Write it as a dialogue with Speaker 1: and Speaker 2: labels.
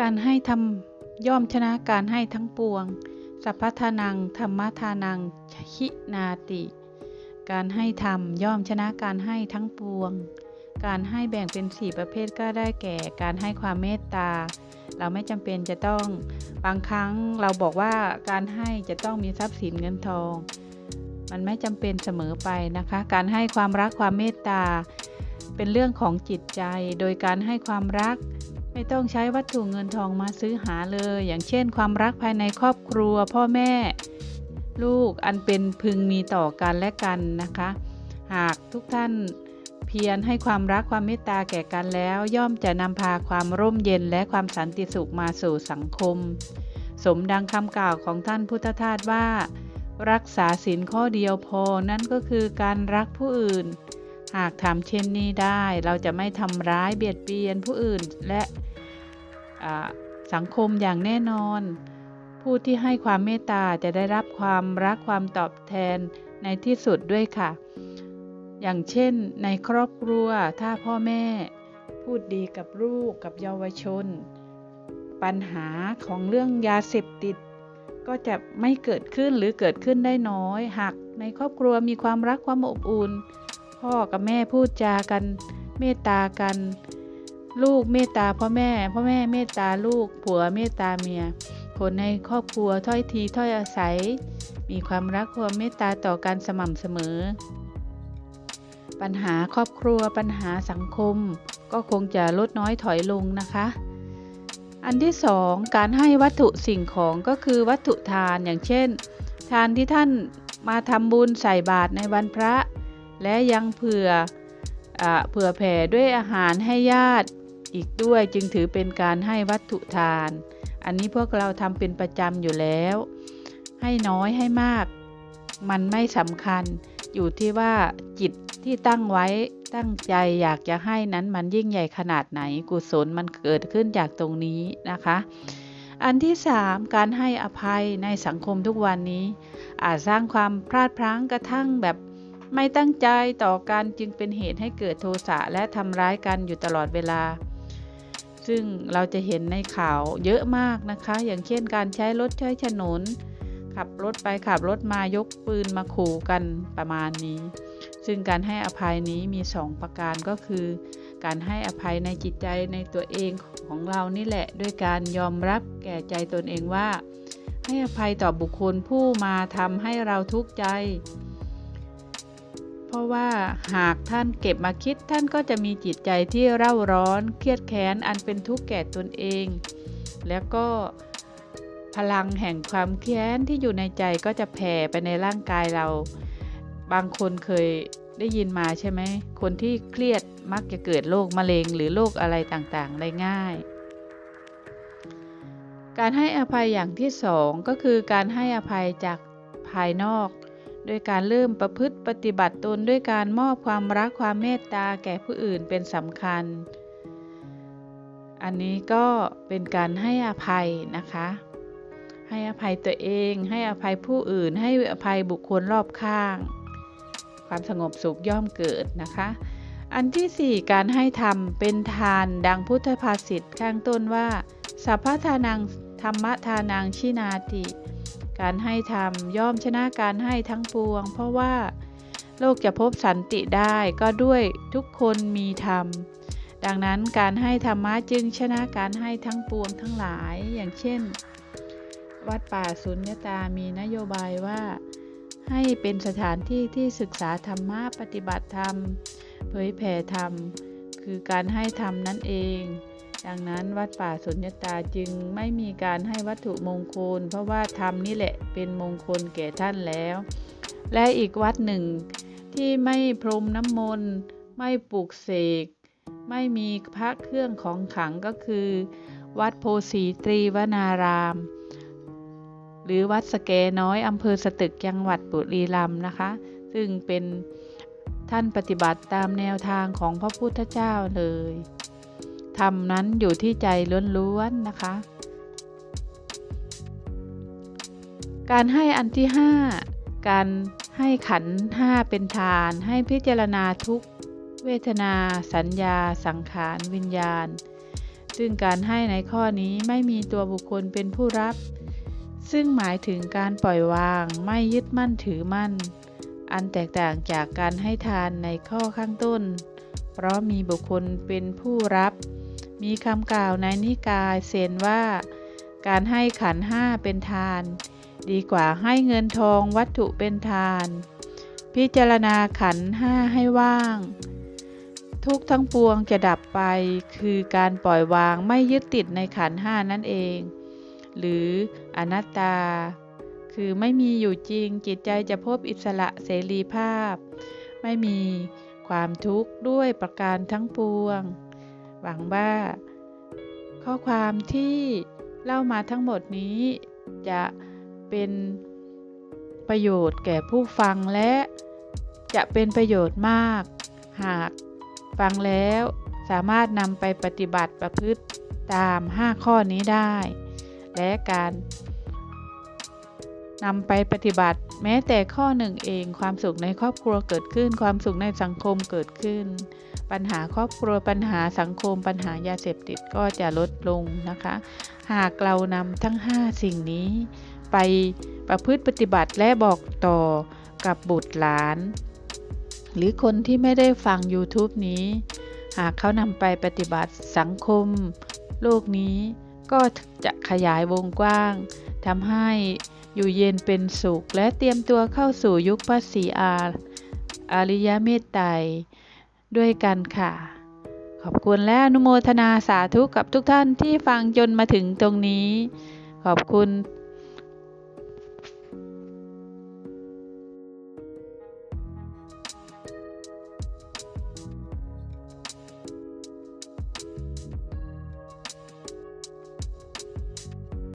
Speaker 1: การให้ทำย่อมชนะการให้ทั้งปวง สัพพทานังธรรมทานังชินาติ การให้ธรรมย่อมชนะการให้ทั้งปวง การให้แบ่งเป็นสี่ประเภทก็ได้แก่ การให้ความเมตตา เราไม่จำเป็นจะต้อง บางครั้งเราบอกว่าการให้จะต้องมีทรัพย์สินเงินทอง มันไม่จำเป็นเสมอไปนะคะ การให้ความรักความเมตตา เป็นเรื่องของจิตใจ โดยการให้ความรัก ไม่ต้องใช้วัตถุเงินทองมาซื้อหาเลย อย่างเช่น ความรักภายในครอบครัว พ่อแม่ ลูกอันเป็นพึงมีต่อกันและกันนะคะ หากทุกท่านเพียรให้ความรักความเมตตาแก่กันแล้ว ย่อมจะนำพาความร่มเย็นและความสันติสุขมาสู่สังคม สมดังคำกล่าวของท่านพุทธทาสว่า รักษาศีลข้อเดียวพอนั่นก็คือการรักผู้อื่น หากทำเช่นนี้ได้เราจะไม่ทำร้ายเบียดเบียนผู้อื่นและสังคมอย่างแน่นอน ผู้ที่ให้ความเมตตาจะได้รับความรักความตอบแทนในที่สุดด้วยค่ะ อย่างเช่นในครอบครัวถ้าพ่อแม่ พูดดีกับลูกกับเยาวชน ปัญหาของเรื่องยาเสพติด ก็จะไม่เกิดขึ้นหรือเกิดขึ้นได้น้อย หากในครอบครัวมีความรักความอบอุ่น พ่อกับแม่พูดจากัน เมตตากัน ลูกเมตตาพ่อแม่ พ่อแม่เมตตาลูก ผัวเมตตาเมีย คนในครอบครัวถ้อยทีถ้อยอาศัย มีความรักความเมตตาต่อกันสม่ำเสมอ ปัญหาครอบครัวปัญหาสังคม ก็คงจะลดน้อยถอยลงนะคะอันที่สองการให้วัตถุสิ่งของก็คือวัตถุทานอย่างเช่น ทานที่ท่านมาทำบุญใส่บาตรในวันพระ และยังเผื่ออเผื่อแผ่ด้วยอาหารให้ญาติอีกด้วยจึงถือเป็นการให้วัตถุทาน อันนี้พวกเราทำเป็นประจำอยู่แล้ว ให้น้อยให้มาก มันไม่สำคัญ อยู่ที่ว่าจิตที่ตั้งไว้ตั้งใจอยากจะให้นั้นมันยิ่งใหญ่ขนาดไหน กุศลมันเกิดขึ้นจากตรงนี้นะคะ อันที่สามการให้อภัยในสังคมทุกวันนี้ อาจสร้างความพลาดพลั้งกระทั่งแบบ ไม่ตั้งใจต่อกันจึงเป็นเหตุให้เกิดโทสะและทำร้ายกันอยู่ตลอดเวลา ซึ่งเราจะเห็นในข่าวเยอะมากนะคะ อย่างเช่นการใช้รถใช้ถนน ขับรถไปขับรถมายกปืนมาขู่กันประมาณนี้ ซึ่งการให้อภัยนี้มี 2 ประการก็คือ การให้อภัยในจิตใจในตัวเองของเรานี่แหละ ด้วยการยอมรับแก่ใจตนเองว่า ให้อภัยต่อบุคคลผู้มาทำให้เราทุกข์ใจ เพราะว่าหากท่านเก็บมาคิดท่านก็จะมีจิตใจที่เร่าร้อน เครียดแค้นอันเป็นทุกข์แก่ตนเอง แล้วก็พลังแห่งความแค้นที่อยู่ในใจก็จะแผ่ไปในร่างกายเรา บางคนเคยได้ยินมาใช่ไหม คนที่เครียดมักจะเกิดโรคมะเร็ง หรือโรคอะไรต่างๆ ได้ง่าย การให้อภัยอย่างที่สองก็คือการให้อภัยจากภายนอก โดยการเริ่มประพฤติปฏิบัติตนด้วยการมอบความรักความเมตตาแก่ผู้อื่นเป็นสำคัญ อันนี้ก็เป็นการให้อภัยนะคะ ให้อภัยตัวเอง ให้อภัยผู้อื่น ให้อภัยบุคคลรอบข้าง ความสงบสุขย่อมเกิดนะคะ อันที่ 4 การให้ธรรมเป็นทานดังพุทธภาษิตข้างต้นว่าสัพพทานังธรรมทานังชินาติ การให้ธรรมย่อมชนะการให้ทั้งปวง เพราะว่าโลกจะพบสันติได้ก็ด้วยทุกคนมีธรรม ดังนั้นการให้ธรรมะจึงชนะการให้ทั้งปวงทั้งหลาย อย่างเช่น วัดป่าสุญญตามีนโยบายว่า ให้เป็นสถานที่ที่ศึกษาธรรมะปฏิบัติธรรม เผยแผ่ธรรม คือการให้ธรรมนั่นเอง ดังนั้นวัดป่าสุญญตาจึงไม่มีการให้วัตถุมงคล เพราะว่าธรรมนี่แหละเป็นมงคลแก่ท่านแล้ว และอีกวัดหนึ่งที่ไม่พรมน้ำมนต์ไม่ปลูกเสก ไม่มีพระเครื่องของขังก็คือ วัดโพสีตรีวนาราม หรือวัดสแกน้อยอำเภอสตึกจังหวัดบุรีรัมย์นะคะ ซึ่งเป็นท่านปฏิบัติตามแนวทางของพระพุทธเจ้าเลย ธรรมนั้นอยู่ที่ใจล้วนๆนะคะ การให้อันที่ 5 การให้ขันห้าเป็นทาน ให้พิจารณาทุกเวทนา สัญญา สังขาร วิญญาณ ซึ่งการให้ในข้อนี้ไม่มีตัวบุคคลเป็นผู้รับ ซึ่งหมายถึงการปล่อยวางไม่ยึดมั่นถือมั่น อันแตกต่างจากการให้ทานในข้อข้างต้น เพราะมีบุคคลเป็นผู้รับ มีคำกล่าวในนิกายเซนว่า การให้ขันห้าเป็นทาน ดีกว่าให้เงินทองวัตถุเป็นทาน พิจารณาขันห้าให้ว่าง ทุกทั้งปวงจะดับไป คือการปล่อยวางไม่ยึดติดในขันห้านั่นเอง หรืออนัตตา คือไม่มีอยู่จริงจิตใจจะพบอิสระเสรีภาพ ไม่มีความทุกข์ด้วยประการทั้งปวง หวังว่า ข้อความที่เล่ามาทั้งหมดนี้จะเป็นประโยชน์แก่ผู้ฟังและจะเป็นประโยชน์มาก หากฟังแล้วสามารถนำไปปฏิบัติประพฤติตาม 5 ข้อนี้ได้ และการ นำไปปฏิบัติ แม้แต่ข้อหนึ่งเอง ความสุขในครอบครัวเกิดขึ้น ความสุขในสังคมเกิดขึ้น ปัญหาครอบครัวปัญหาสังคม ปัญหายาเสพติดก็จะลดลงนะคะ หากเรานำทั้ง 5 สิ่งนี้ ไปประพฤติปฏิบัติและบอกต่อกับบุตรหลาน หรือคนที่ไม่ได้ฟัง YouTube นี้ หากเขานำไปปฏิบัติสังคม โลกนี้ก็จะขยายวงกว้างทำให้ อยู่เย็นเป็นสุข และเตรียมตัวเข้าสู่ยุคพระศรีอาอริยเมตไตรด้วยกันค่ะ ขอบคุณและอนุโมทนาสาธุกับทุกท่านที่ฟังจนมาถึงตรงนี้ ขอบคุณ